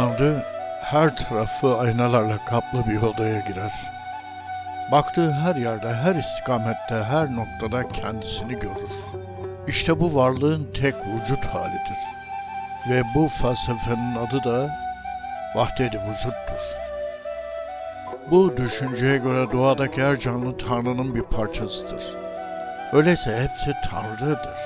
Tanrı her tarafı aynalarla kaplı bir odaya girer. Baktığı her yerde, her istikamette, her noktada kendisini görür. İşte bu varlığın tek vücut halidir. Ve bu felsefenin adı da vahdedi vücuttur. Bu düşünceye göre doğadaki her canlı Tanrı'nın bir parçasıdır. Öyleyse hepsi Tanrı'dır.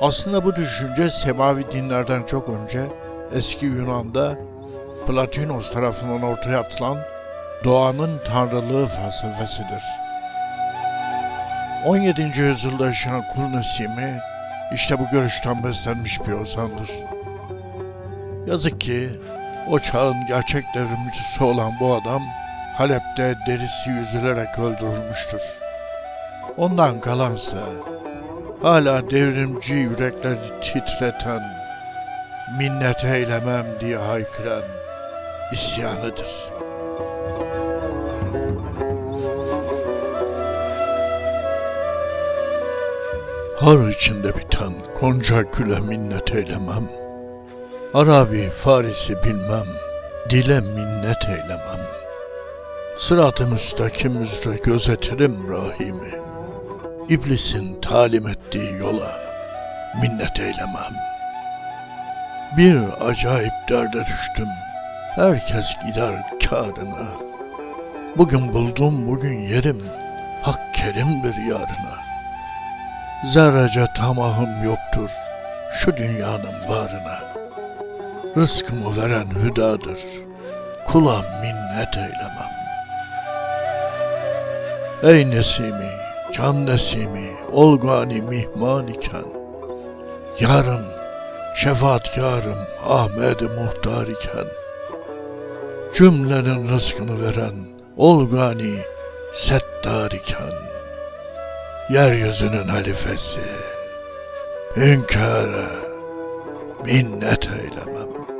Aslında bu düşünce semavi dinlerden çok önce eski Yunan'da Platinos tarafından ortaya atılan doğanın tanrılığı felsefesidir. 17. yüzyılda yaşayan Kul Nesimi işte bu görüşten beslenmiş bir ozandır. Yazık ki o çağın gerçek devrimcisi olan bu adam Halep'te derisi yüzülerek öldürülmüştür. Ondan kalansa hala devrimci yürekleri titreten, minnet eylemem diye haykıran isyanıdır. Har içinde biten konca güle minnet eylemem. Arabi, Farisi bilmem, dile minnet eylemem. Sırat-ı müstakim üzere gözetirim rahimi. İblisin talim ettiği yola minnet eylemem. Bir acayip derde düştüm. Herkes gider kârına. Bugün buldum, bugün yerim. Hak kerimdir yarına. Zerrece tamahım yoktur şu dünyanın varına. Rızkımı veren hüdadır. Kula minnet eylemem. Ey Nesimi, can Nesimi, olgani mihman iken. Yarın şefaatkarım Ahmet-i Muhtar iken. Cümlenin rızkını veren olgani settar iken. Yeryüzünün halifesi, hünkâra minnet eyleme.